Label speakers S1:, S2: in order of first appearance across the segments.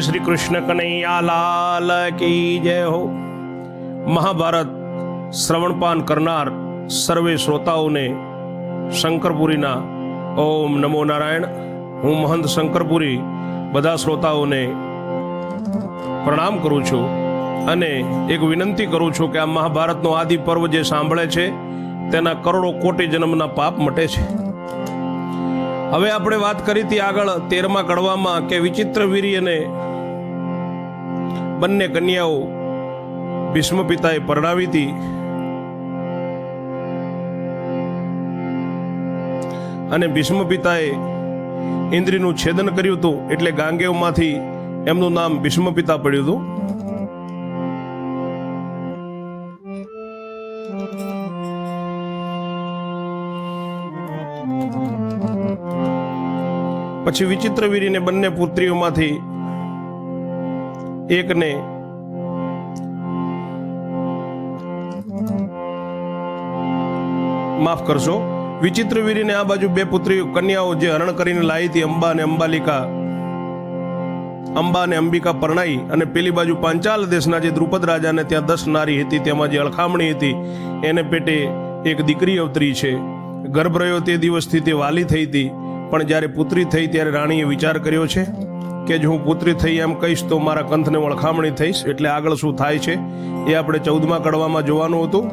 S1: શ્રી કૃષ્ણ કનૈયા લાલ કી જય હો મહાભારત શ્રવણપાન કરનાર સર્વે શ્રોતાઓને શંકરપુરીના ઓમ નમો નારાયણ હું મહંત શંકરપુરી બધા શ્રોતાઓને પ્રણામ કરું છું અને એક વિનંતી કરું છું કે આ મહાભારતનો આદિ પર્વ જે સાંભળે છે, તેના કરોડો કોટી જન્મના પાપ મટે છે। હવે આપણે વાત કરી હતી આગળ તેરમા કડવામાં કે વિચિત્ર વીરી અને બંને કન્યાઓ ભીષ્મ પિતાએ પરણાવી હતી. અને ભીષ્મ પિતાએ ઇન્દ્રિયનું છેદન કર્યું હતું એટલે ગાંગેવમાંથી એમનું નામ ભીષ્મ પિતા પડ્યું હતું. પછી વિચિત્ર વીરીને બંને પુત્રીઓમાંથી એકને માફ કરશો. વિચિત્ર વીરીને આ બાજુ બે પુત્રીઓ કન્યાઓ જે હરણ કરીને લાવી હતી, અંબા અને અંબાલિકા. અંબા અને અંબિકા પરણાઈ અને પેલી બાજુ પાંચાલ દેશના જે દ્રુપદ રાજાને ત્યાં દસ નારી હતી, તેમાં જે અળખામણી હતી, એને પેટે એક દીકરી અવતરી છે. ગર્ભ રહ્યો તે દિવસથી તે વાલી થઈ હતી, પણ જ્યારે પુત્રી થઈ ત્યારે રાણીએ વિચાર કર્યો છે કે જો હું પુત્રી થઈ એમ કહીશ તો મારા કંથને વળખામણી થઈશ એટલે આગળ શું થાય છે એ આપણે ચૌદમા કડવામાં જોવાનું હતું.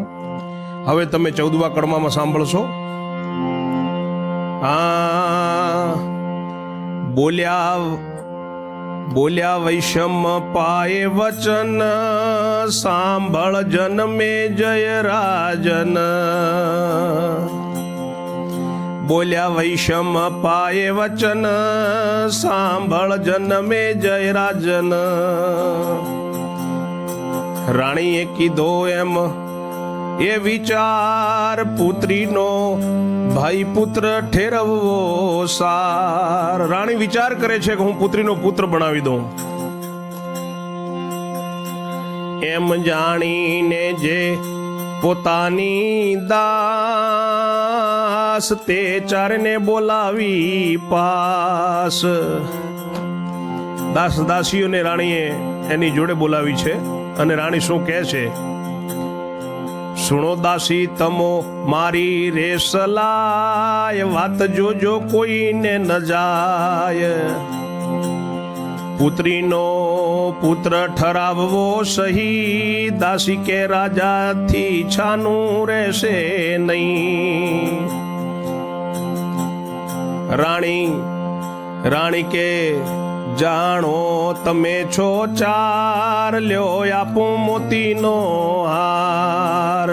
S1: હવે તમે ચૌદમા કડવામાં સાંભળશો. આ બોલ્યા બોલ્યા વૈષમ પાય વચન, સાંભળ જન મે જય રાજન બોલ્યા વૈષમ પાય વચન, સાંભળ જનમે જય રાજન રાણીએ કીધો એમ, એ વિચાર પુત્રીનો ભાઈ પુત્ર ઠેરવવો સાર. રાણી વિચાર કરે છે કે હું પુત્રીનો પુત્ર બનાવી દઉં. એમ જાણીને જે પોતાની દાસ તે ચારને બોલાવી પાસ. દાસ દાસીઓને રાણીએ એની જોડે બોલાવી છે અને રાણી શું કહે છે? સુણો દાસી, તમો મારી રે સલાય વાત જોજો કોઈને ન જાય. પુત્રીનો પુત્ર ઠરાવવો સહી, દાસી કે રાજાથી છાનું રહેશે નહીં. રાણી રાણી કે, જાણો, તમે છો ચાર, લ્યો આપું મોતીનો હાર.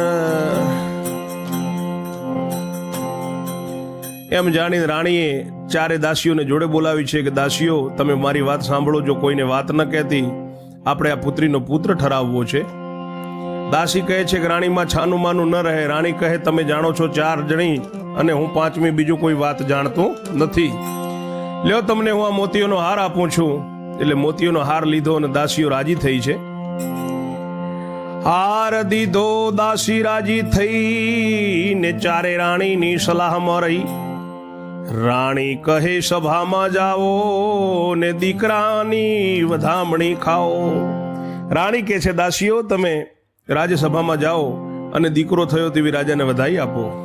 S1: એમ જાણીને રાણીએ ચારે દાસીઓને જોડે બોલાવી છે કે, દાસીઓ, તમે મારી વાત સાંભળો, જો કોઈને વાત ન કહેતી, આપણે આ પુત્રીનો પુત્ર ઠરાવવો છે. દાસી કહે છે કે, રાણીમાં છાનું માનું ન રહે. રાણી કહે, તમે જાણો છો, ચાર જણી અને હું પાંચમી બીજું કોઈ વાત જાણતો નથી. લ્યો તમને હું આ મોતીઓનો હાર આપું છું. એટલે મોતીઓનો હાર લીધો અને દાસીઓ રાજી થઈ છે. હાર દીધો, દાસી રાજી થઈ ને ચારે રાણીની સલાહમાં રહી રાણી કહે, સભામાં જાઓ ને દીકરાની વધામણી ખાઓ. રાણી કહે છે, દાસીઓ, તમે રાજ્યસભામાં જાઓ અને દીકરો થયો તેવી રાજાને વધાઈ આપો.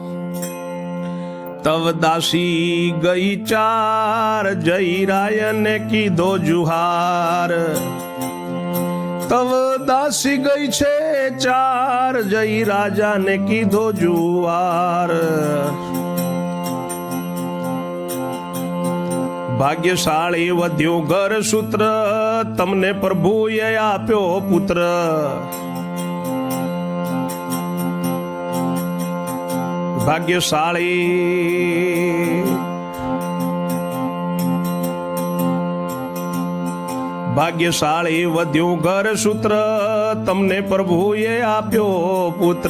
S1: તવ દાસી ગઈ ચાર જઈ રાયને કીધો જુહાર તવ દાસી ગઈ છે ચાર જઈ રાજાને કીધો જુવાર ભાગ્યશાળી વધ્યો ઘર સૂત્ર તમને પ્રભુએ આપ્યો પુત્ર ભાગ્યશાળી. ભાગ્યશાળી વધ્યું ઘર સૂત્ર, તમને પ્રભુએ આપ્યો પુત્ર.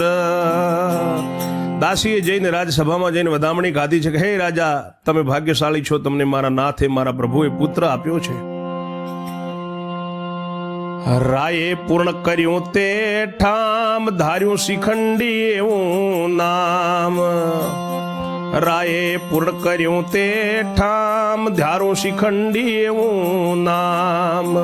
S1: દાસીએ જઈને રાજસભામાં જઈને વધામણી ગાધી છે કે, હે રાજા, તમે ભાગ્યશાળી છો, તમને મારા નાથે મારા પ્રભુએ પુત્ર આપ્યો છે. રાયે પૂર્ણ કર્યું તે ઠામ, ધાર્યું શિખંડી એવું નામ. રાયે પૂર્ણ કર્યું તે ઠામ ધારું શિખંડી એવું નામ.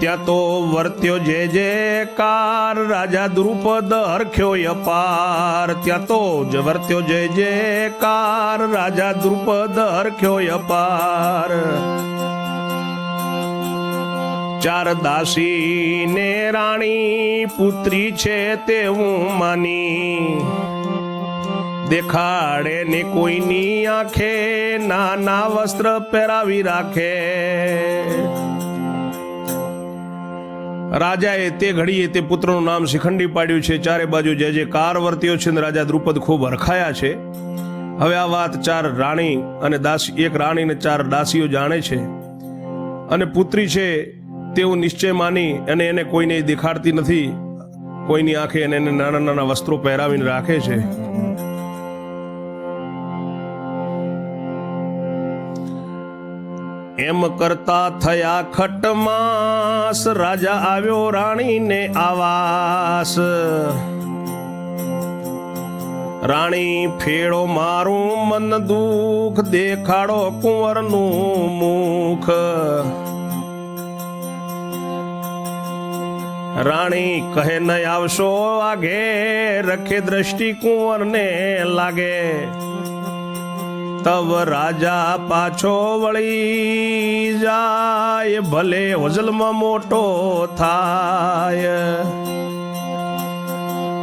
S1: ત્યાં તો વર્ત્યો જે જે કાર, રાજા દ્રુપદ હરખ્યો અપાર ત્યાં તો જ વર્ત્યો જે જે કાર, રાજા દ્રુપદ હરખ્યો અપાર ચાર દાસી ને રાણી પુત્રી છે તેવું માની. દેખાડે ને કોઈની આંખે નાના વસ્ત્ર પહેરાવી રાખે. રાજાએ તે ઘડીએ તે પુત્રનું નામ શિખંડી પાડ્યું છે. ચારે બાજુ જે જે કાર વર્ત્યો છે ને રાજા દ્રુપદ ખૂબ હરખાયા છે. હવે આ વાત ચાર રાણી અને દાસી, એક રાણી ને ચાર દાસીઓ જાણે છે. અને પુત્રી છે તેવું નિશ્ચય માની અને એને કોઈને દેખાડતી નથી. કોઈની આંખે એને નાના નાના વસ્ત્રો પહેરાવીને રાખે છે. એમ કરતા થયા ખટમાસ, રાજા આવ્યો રાણીને આવાસ. રાણી, ફેળો મારું મન દુઃખ, દેખાડો કુંવરનું મુખ. રાણી કહે, ન આવશો આગે, રખે દ્રષ્ટિ કુંવરને લાગે. તવ રાજા પાછો વળી જાય, ભલે હોજલમાં મોટો થાય.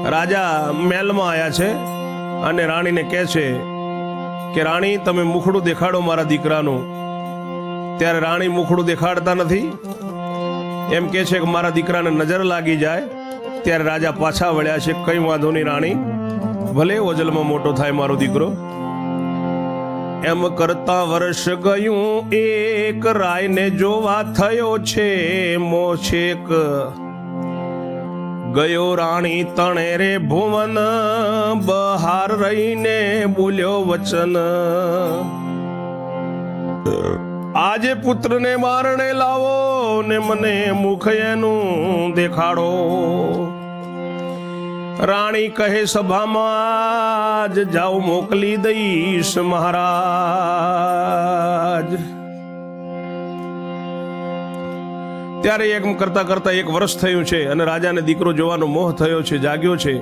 S1: રાજા મહેલમાં આવ્યા છે અને રાણીને કહે છે કે, રાણી, તમે મુખડું દેખાડો મારા દીકરાનું. ત્યારે રાણી મુખડું દેખાડતા નથી. એમ કે છે કે મારા દીકરાને નજર લાગી જાય, ત્યારે રાજા પાછા વળ્યા છે. કઈ વાંધો નહીં રાણી, ભલે ઓજલમાં મોટો થાય મારો દીકરો. એમ કરતા વર્ષ ગયું, એક રાયને જોવા થયો છે, મોછેક. ગયો રાણી તણે રે ભુવન, બહાર રહીને બોલ્યો વચન. આજે પુત્રને મારણે લાવો ને મને મુખ એનું દેખાડો. રાણી કહે, સભામાં જ જાઓ મોકલી દઈશ મહારાજ. ત્યારે એક કરતા કરતા એક વર્ષ થયું છે અને રાજાને દીકરો જોવાનો મોહ થયો છે, જાગ્યો છે.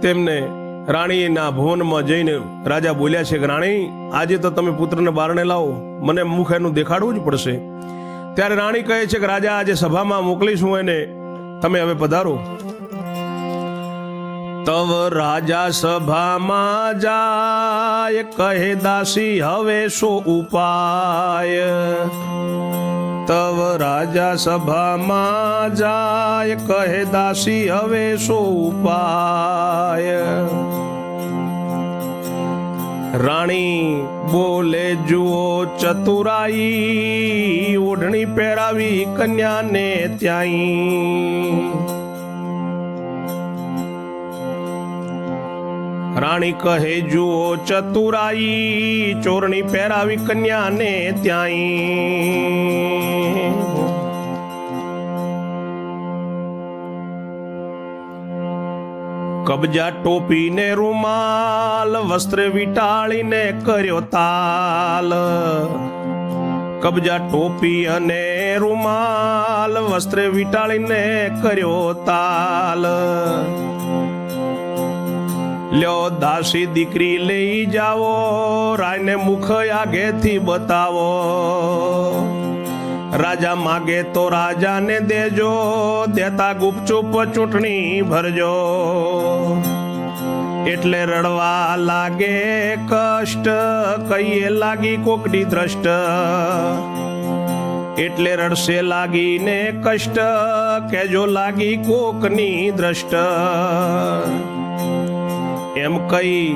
S1: તેમને રાણીના ભવનમાં જઈને રાજા બોલ્યા છે કે, રાણી, આજે તો તમે પુત્રને બારણે લાવો. મને મુખ એનું દેખાડવું જ પડશે. ત્યારે રાણી કહે છે કે, રાજા, આજે સભામાં મોકલીશું એને. તમે હવે પધારો. તવ રાજા સભામાં જાય, કહે દાસી, હવે શો ઉપાય? તવ રાજા સભામાં જાય, કહે દાસી, હવે શો ઉપાય? રાણી બોલે, જુઓ ચતુરાઈ, ઓઢણી પહેરાવી કન્યાને ત્યાંય. રાણી કહે, જુઓ ચતુરાઈ, ચોરણી પહેરાવી કન્યાને ત્યાંય. કબજા ટોપીને રૂમાલ, વસ્ત્ર વિટાળીને કર્યો તાલ. કબજા ટોપી અને રૂમાલ, વસ્ત્ર વિટાળીને કર્યો તાલ. લ્યો દાસી દીકરી લઈ જાઓ, રાયને મુખ આગેથી બતાવો. રાજા માગે તો રાજાને દેજો, દેતા ગુપચુપ ચૂંટણી ભરજો. એટલે રડવા લાગે, કષ્ટ કહીએ લાગી કોકડી દ્રષ્ટ. એટલે રડશે લાગીને કષ્ટ કેજો લાગી કોકની દ્રષ્ટ. એમ કહી,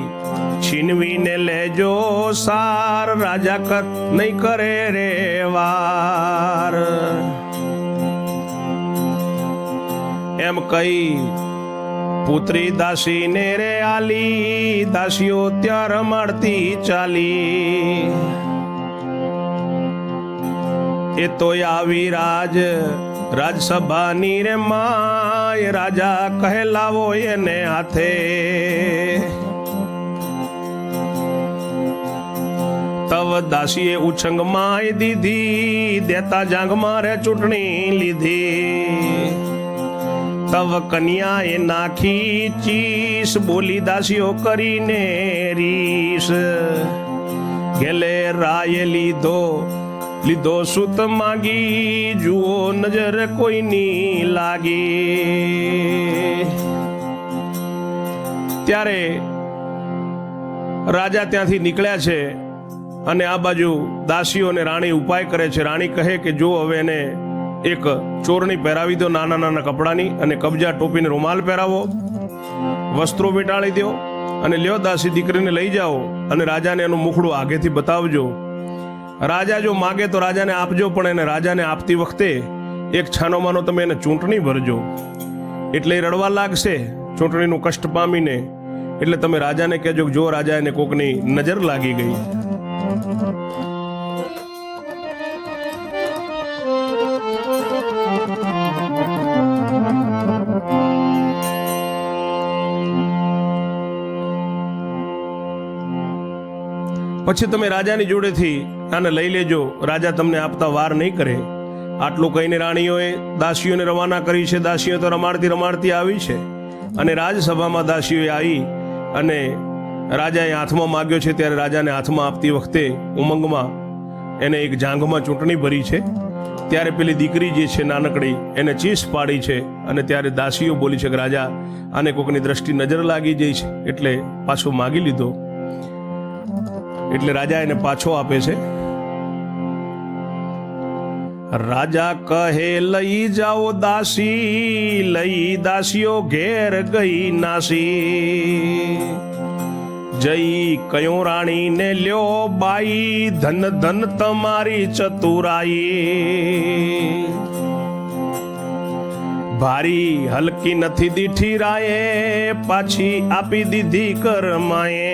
S1: છીનવીને લેજો સાર, રાજા કર, નહીં કરે રે વાર. એમ કહી, પુત્રી દાસીને રે આલી, દાસીઓ ત્યાં રમાડતી ચાલી. એ તો આવી રાજ રાજસભાની રે માય રાજા કહેલાવો એને હાથે. તવ દાસીએ ઉછંગ માય દીધી, દેતા જાંગ મારે ચૂંટણી લીધી. તવ કન્યાએ નાખી ચીસ, બોલી દાસીઓ કરીને રીસ. ગેલે રાયે લીધો લીધો સુત માગી, જુઓ નજર કોઈની લાગી. ત્યારે રાજા ત્યાંથી નીકળ્યા છે અને આ બાજુ દાસીઓને રાણી ઉપાય કરે છે. રાણી કહે કે, જો હવે એને એક ચોરણી પહેરાવી દો, નાના નાના કપડાની અને કબજા ટોપીને રૂમાલ પહેરાવો, વસ્ત્રો વેટાળી દો અને લ્યો દાસી દીકરીને લઈ જાઓ અને રાજાને એનું મુખડું આગેથી બતાવજો. રાજા જો માગે તો રાજાને આપજો, પણ એને રાજાને આપતી વખતે એક છાનોમાનો તમે એને ચૂંટણી ભરજો. એટલે એ રડવા લાગશે, ચૂંટણીનું કષ્ટ પામીને. એટલે તમે રાજાને કહેજો જો રાજા એને કોકની નજર લાગી ગઈ. પછી તમે રાજાની જોડેથી આને લઈ લેજો. રાજા તમને આપતા વાર નહીં કરે. આટલું કહીને રાણીઓએ દાસીઓને રવાના કરી છે. દાસીઓ તો રમાડતી રમાડતી આવી છે. અને રાજસભામાં દાસીઓએ આવી અને રાજાએ હાથમાં માગ્યો છે ત્યારે રાજાને હાથમાં આપતી વખતે ઉમંગમાં એને એક જાંઘમાં ચૂંટણી ભરી છે. ત્યારે પેલી દીકરી જે છે નાનકડી એને ચીસ પાડી છે અને ત્યારે દાસીઓ બોલી છે કે રાજા, આને કોકની દ્રષ્ટિ નજર લાગી જાય છે. એટલે પાછો માગી લીધો. એટલે રાજા એને પાછો આપે છે. રાજા કહે, લઈ જાઓ દાસી, લઈ દાસીઓ ઘેર ગઈ નાસી. જઈ કયો રાણીને લ્યો બાઈ, ધન ધન તમારી ચતુરાઈ. ભારી હલકી નથી દીઠી રાયે, પાછી આપી દીધી કરમાએ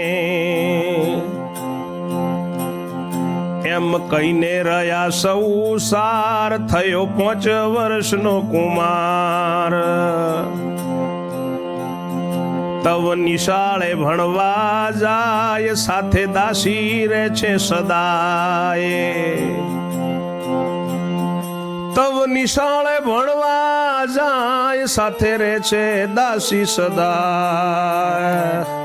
S1: એમ કહીને રહ્યા સૌ સાર થયો પાંચ વર્ષનો કુમાર. તવ નિશાળે ભણવા જાય, સાથે દાસી રહે છે સદાય તવ નિશાળે ભણવા જાય, સાથે રહે છે દાસી સદાય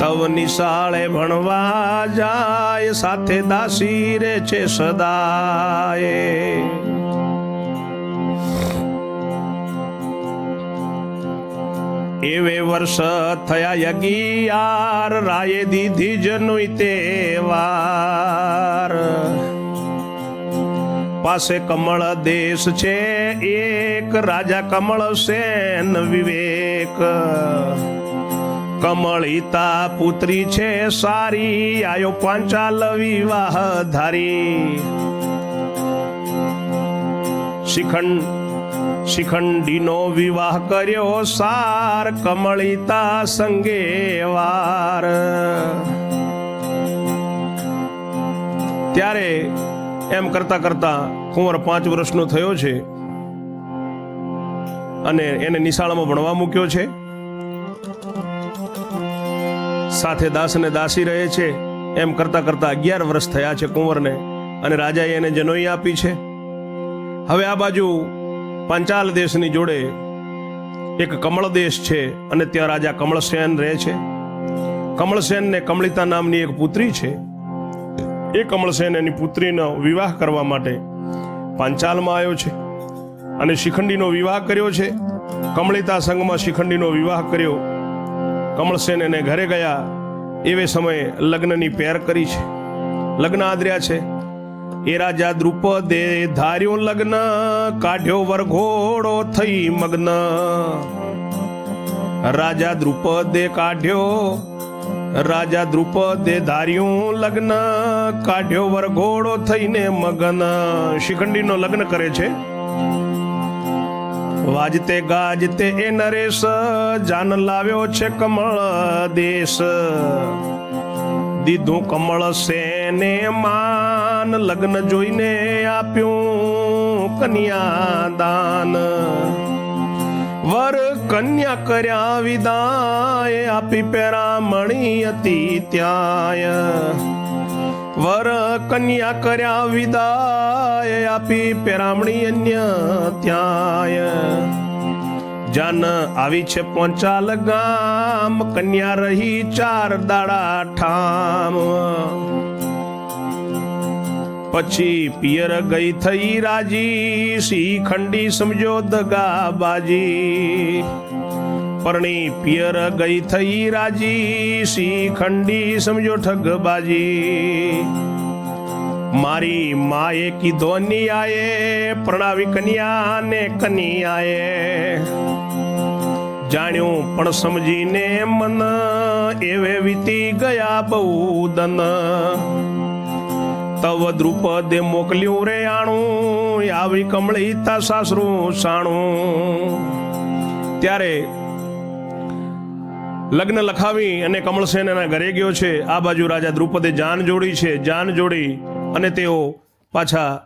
S1: તવ નિશાળે ભણવા જાય, સાથે દાસી રે છે સદાય એવે વર્ષ થયા યગિયાર, રાયે દીધી જનુઈ તેવાર પાસે કમળ દેશ છે એક, રાજા કમળ સેન વિવેક. કમળિતા પુત્રી છે સારી, આયો પાંચાલ વિવાહ ધારી શિખંડ, શિખંડીનો વિવાહ કર્યો સાર, કમળિતા સંગે વાર. ત્યારે એમ કરતા કરતા કુંવર પાંચ વર્ષનો થયો છે અને એને નિશાળામાં ભણવા મૂક્યો છે. સાથે દાસ અને દાસી રહે છે. એમ કરતા કરતા અગિયાર વર્ષ થયા છે કુંવરને અને રાજાએ એને જનોઈ આપી છે. હવે આ બાજુ પાંચાલ દેશની જોડે એક કમળ દેશ છે અને ત્યાં રાજા કમળસેન રહે છે. કમળસેનને કમળિતા નામની એક પુત્રી છે. એ કમળસેન એની પુત્રીનો વિવાહ કરવા માટે પાંચાલમાં આવ્યો છે અને શિખંડીનો વિવાહ કર્યો છે. કમળિતા સંઘમાં શિખંડીનો વિવાહ કર્યો કમળસેન એને ઘરે ગયા. એવે સમયે લગ્નની પેર કરી છે. લગ્ન આદર્યા છે. એ રાજા દ્રુપદે ધાર્યો લગ્ન, કાઢ્યો વરઘોડો થઈ મગ્ન. રાજા દ્રુપદે કાઢ્યો, રાજા દ્રુપદે ધાર્યું લગ્ન, કાઢ્યો વરઘોડો થઈને મગન. શિખંડીનો લગ્ન કરે છે. વાજતે ગાજતે એ નરેશ, જાન લાવ્યો છે કમળ દેશ. દીધું કમળ સેને માન, લગ્ન જોઈને આપ્યું કન્યા દાન વર કન્યા કર્યા વિદાય, આપી પેરામણી હતી ત્યાંય. વર કન્યા કર્યા વિદાય આપી પેરામણી અન્ય ત્યાંય. જાન આવી છે પહોંચાલ ગામ, કન્યા રહી ચાર દાડા ઠામ. પછી પિયર ગઈ થઈ રાજી ખંડી સમજો દગા બાજી પરણી પિયર ગઈ થઈ રાજી ખંડી સમજો ઠગબાજી. મારી માએ કીધો નિયાએ પ્રણાવી કન્યા ને કનિયાએ. જાણ્યું પણ સમજીને મન, એવે વીતી ગયા બહુ દન તવ દ્રુપદે મોકલ્યું રે આણું, આવી કમળી તા સાસરું સાણું. ત્યારે લગ્ન લખાવી અને કમળસેન એના ઘરે ગયો છે. આ બાજુ રાજા દ્રુપદે જાન જોડી છે. જાન જોડી અને તેઓ પાછા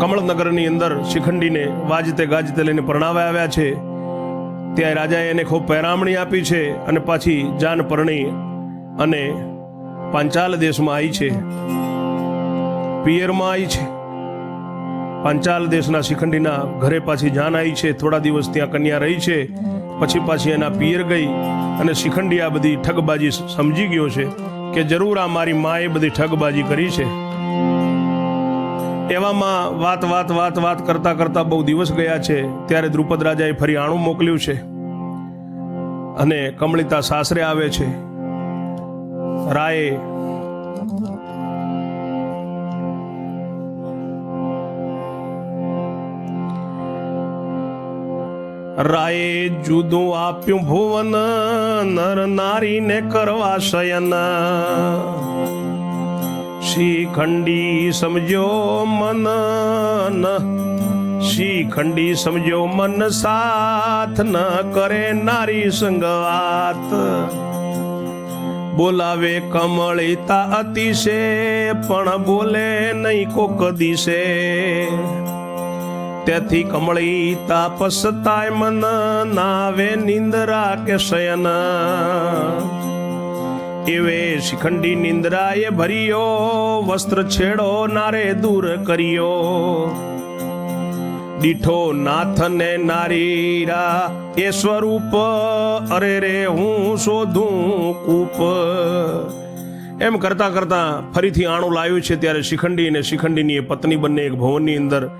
S1: કમળનગરની અંદર શિખંડીને વાજતે ગાજતે લઈને પરણાવા આવ્યા છે. ત્યાં રાજાએ એને ખૂબ પહેરામણી આપી છે અને પાછી જાન પરણી અને પાંચાલ દેશમાં આવી છે. પિયરમાં આવી છે. પાંચાલ દેશના શિખંડીના ઘરે પાછી જાન આવી છે. થોડા દિવસ ત્યાં કન્યા રહી છે. પછી પાછી એના પિયર ગઈ અને શિખંડી આ બધી ઠગબાજી સમજી ગયો છે કે જરૂર આ મારી માએ બધી ઠગબાજી કરી છે. એવામાં વાત વાત વાત વાત કરતા કરતા બહુ દિવસ ગયા છે, ત્યારે દ્રુપદ રાજાએ ફરી આણું મોકલ્યું છે. અને કમળિતા સાસરે આવે છે. રાયે રાયે જુદું આપ્યું ભુવન, નર નારીને કરવા શયન. શિખંડી સમજો મન શિખંડી સમજો મન, સાથ ન કરે નારી સંગવાત બોલાવે કમળિતા અતિશે પણ બોલે નહીં કોક દિશે. તેથી કમળિતા પસતાય મન નાવે નિંદરા કે શયન. એવે શિખંડી નિંદ્રાએ ભર્યો, વસ્ત્ર છેડો નારે દૂર કર્યો. દીઠો નાથને નારીરા, એ સ્વરૂપ, અરે રે હું શોધું કૂપ. એમ કરતા કરતા ફરીથી આણું લાવ્યું છે ત્યારે શિખંડી અને શિખંડીની એ પત્ની બંને એક ભવનની અંદર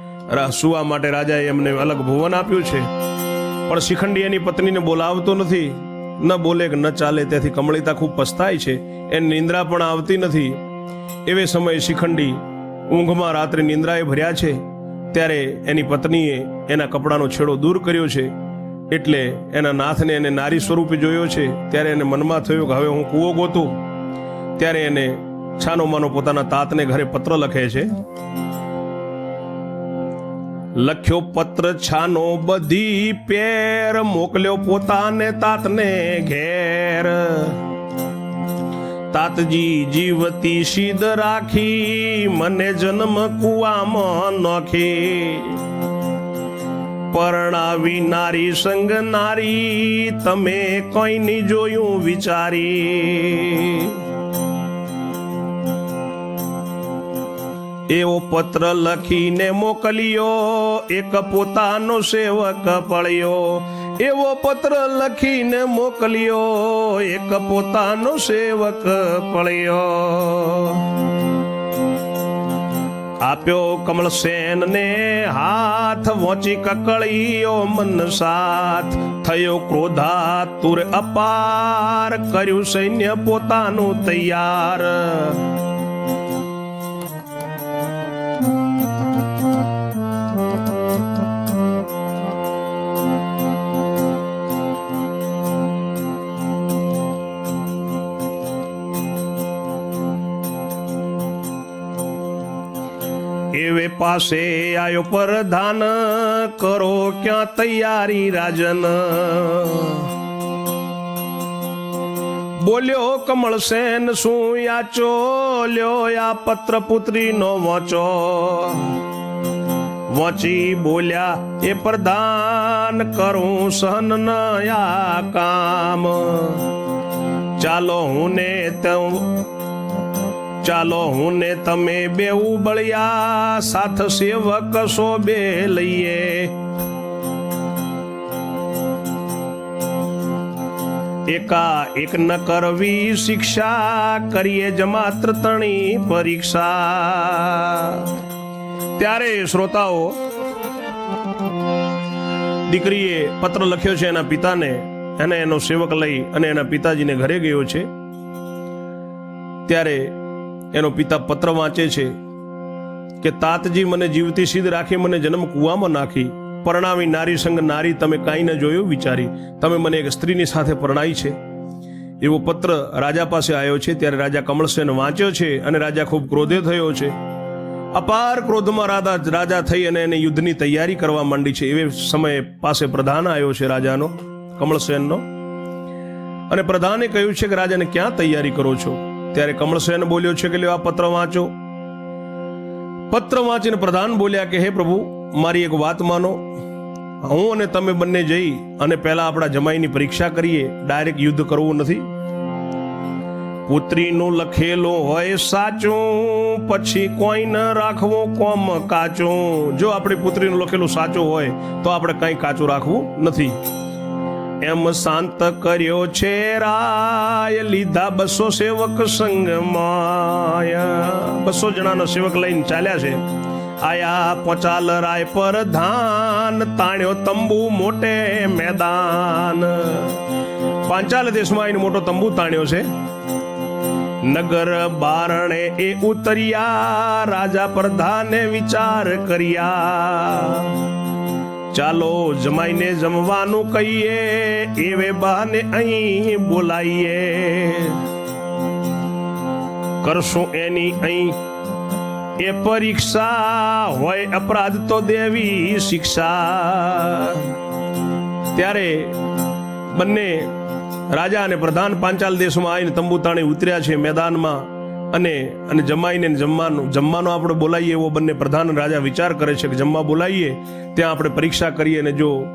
S1: સુવા માટે રાજાએ એમને અલગ ભુવન આપ્યું છે. પણ શિખંડી એની પત્નીને બોલાવતો નથી. ન બોલે કે ન ચાલે, તેથી કમળિતા ખૂબ પસ્તાય છે. એ નિંદ્રા પણ આવતી નથી. એવે સમયે શિખંડી ઊંઘમાં રાત્રે નિંદ્રાએ ભર્યા છે. ત્યારે એની પત્નીએ એના કપડાનો છેડો દૂર કર્યો છે. એટલે એના નાથને એને નારી સ્વરૂપે જોયો છે. ત્યારે એને મનમાં થયું કે હવે હું કૂવો ગોતું. ત્યારે એને છાનો માનો પોતાના તાતને ઘરે પત્ર લખે છે. લખ્યો પત્ર છાનો બધી પેર, મોકલ્યો પોતાને તાતને ઘેર. તાતજી જીવતી સીધ રાખી, મને જન્મ કુવામાં નોખી. પરણાવી નારી સંગ નારી, તમે કોઈની જોયું વિચારી. એવો પત્ર લખીને મોકલ્યો. એક પોતાનો સેવક પડ્યો. એવો પત્ર લખીને મોકલ્યો. એક પોતાનો સેવક પડ્યો. આપ્યો કમળસેન ને હાથ વોચી કકળીયો મન સાથ. થયો ક્રોધાતુર અપાર. કર્યું સૈન્ય પોતાનું તૈયાર. પાસે આયો પ્રધાન. કરો ક્યાં તૈયારી રાજન. બોલ્યો કમળસેન, શું યાચો? લ્યો આ પત્ર પુત્રી નો વાંચો. વચી બોલ્યા, એ પ્રધાન, કરું સહન નયા કામ. ચાલો હું ને ચાલો હું ને તમે બેઉ બળિયા સાથ સેવક બે લઈએ. એકા એક ન કરવી શિક્ષા કરીએ જ માત્ર તણી પરીક્ષા. ત્યારે શ્રોતાઓ, દીકરીએ પત્ર લખ્યો છે એના પિતાને, એને એનો સેવક લઈ અને એના પિતાજીને ઘરે ગયો છે. ત્યારે એનો પિતા પત્ર વાંચે છે કે, તાતજી, મને જીવતી સિદ્ધ રાખી, મને જન્મ કૂવામાં નાખી. પરણાવી નારી સંગ નારી, તમે કાંઈ ન જોયું? વિચારી, તમે મને એક સ્ત્રીની સાથે પરણાઈ છે. એવો પત્ર રાજા પાસે આવ્યો છે, ત્યારે રાજા કમળસેન વાંચ્યો છે અને રાજા ખૂબ ક્રોધે થયો છે. અપાર ક્રોધમાં રાજા રાજા થઈ અને એને યુદ્ધની તૈયારી કરવા માંડી છે. એવે સમયે પાસે પ્રધાન આવ્યો છે રાજાનો, કમળસેનનો. અને પ્રધાને કહ્યું છે કે, રાજાને ક્યાં તૈયારી કરો છો? ત્યારે કમળસેન બોલ્યો, છે કે લ્યો આ પત્ર વાંચો? પત્ર વાંચીને પ્રધાન બોલ્યા કે, હે પ્રભુ, મારી એક વાત માનો. હું અને તમે બંને જઈ અને પહેલા આપણા જમાઈની પરીક્ષા કરીએ. ડાયરેક્ટ યુદ્ધ કરવું નથી. પુત્રીનું લખેલું હોય સાચું, પછી કોઈ ન રાખવું કોમ કાચું. જો આપણી પુત્રીનું લખેલું સાચું હોય, તો આપણે કંઈ કાચું રાખવું નથી. એમ શાંત કર્યો છે રાય, લીધા બસો સેવક સંગમાય. બસો જણાનો સેવક લઈને ચાલ્યા છે. આયા પોચાલ રાય પર ધાન, તાણ્યો તંબુ મોટે મેદાન. પાંચાલ દેશમાં આવીને મોટો તંબુ તાણ્યો છે. નગર બારણે એ ઉતર્યા, રાજા પ્રધાને વિચાર કર્યા. ચાલો જમાઈને જમવાનું કહીએ, એવે બહાને અહીં બોલાઈએ. કરશું એની અહીં, એ પરીક્ષા હોય અપરાધ તો દેવી શિક્ષા. ત્યારે બંને રાજા અને પ્રધાન પાંચાલ દેશમાં આવીને તંબુતાણી ઉતર્યા છે મેદાનમાં. અને અને જમાઈને જમવાનું, જમવાનો આપણે બોલાવીએ એવો બંને પ્રધાન રાજા વિચાર કરે છે કે જમવા બોલાવીએ ત્યાં આપણે પરીક્ષા કરીએ અને જો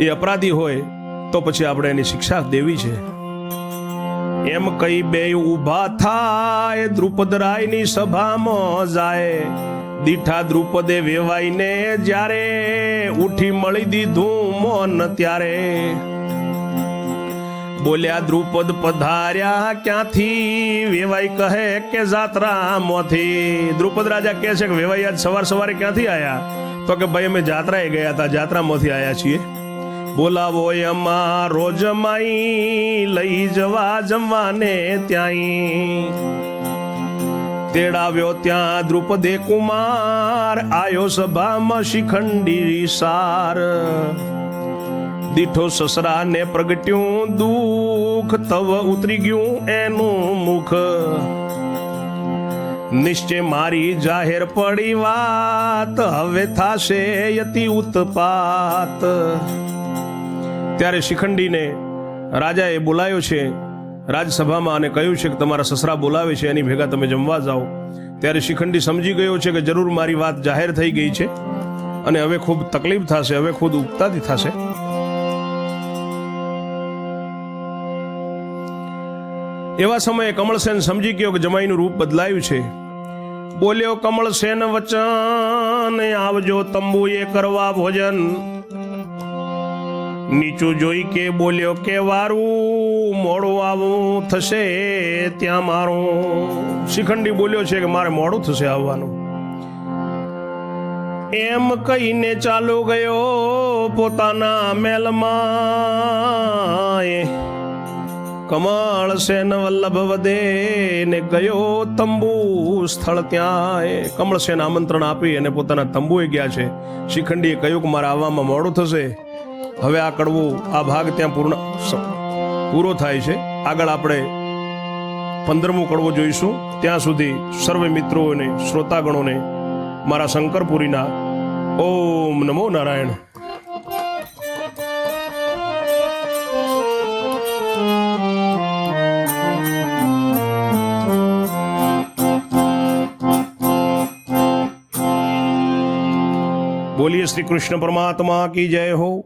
S1: એ અપરાધી હોય, તો પછી આપણે એની શિક્ષા દેવી છે. એમ કઈ બે ઊભા થાય દ્રુપદ રાયની સભામાં જાય. દીઠા દ્રુપદે વેવાઈને જ્યારે ઉઠી મળી દીધું મોન ત્યારે. બોલ્યા, દ્રુપદ પધાર્યા ક્યાંથી? વેવાઈ કહે કે જાત્રામાંથી. દ્રુપદ રાજા કહે છે કે, વેવાઈ આજ સવાર સવારે ક્યાંથી આયા? તો કે, ભાઈ, અમે જાત્રાએ ગયા હતા, જાત્રામાંથી આયા છીએ. બોલાવો અમારો માઈ, લઈ જવા જમવાને ત્યાંય. તેડાવ્યો ત્યાં દ્રુપદે કુમાર, આયો સભામાં શિખંડી સાર. દીઠો સસરાને પ્રગટ્યું, દુઃખ તવ ઉતરી ગયું એનું મુખ. નિશ્ચય મારી જાહેર પડી વાત, હવે થાશે યતિ ઉત્પાત. ત્યારે શિખંડીને રાજાએ બોલાયો છે, રાજસભામાં અને કહ્યું છે કે તમારા સસરા બોલાવે છે, એની ભેગા તમે જમવા જાઓ. ત્યારે શિખંડી સમજી ગયો છે કે જરૂર મારી વાત જાહેર થઈ ગઈ છે, અને હવે ખૂબ તકલીફ થશે, હવે ખુદ ઉપતાથી થશે. એવા સમયે કમળસેન સમજી ગયો કે જમાઈનું રૂપ બદલાયું છે. બોલ્યો, કમળસેન વચન, આવજો તંબુએ કરવા ભોજન. નીચું જોઈ કે બોલ્યો, કે વારું મોડું આવું થશે ત્યાં મારું. શિખંડી બોલ્યો છે કે, મારે મોડું થશે આવવાનું. એમ કહીને ચાલુ ગયો પોતાના મેલમાં એ કમળ સેન વલ્લભ વદે ને ગયો તંબુ સ્થળ ત્યાં એ કમળ સેન આમંત્રણ આપી અને પોતાના તંબુએ ગયા છે. શિખંડીએ કહ્યું કે મારે આવવામાં મોડું થશે. હવે આ કડવું, આ ભાગ ત્યાં પૂર્ણ પૂરો થાય છે. આગળ આપણે પંદરમું કડવો જોઈશું. ત્યાં સુધી સર્વે મિત્રોને, શ્રોતાગણોને મારા શંકરપુરીના ઓમ નમો નારાયણ. બોલીએ શ્રી કૃષ્ણ પરમાત્મા કી જય હો.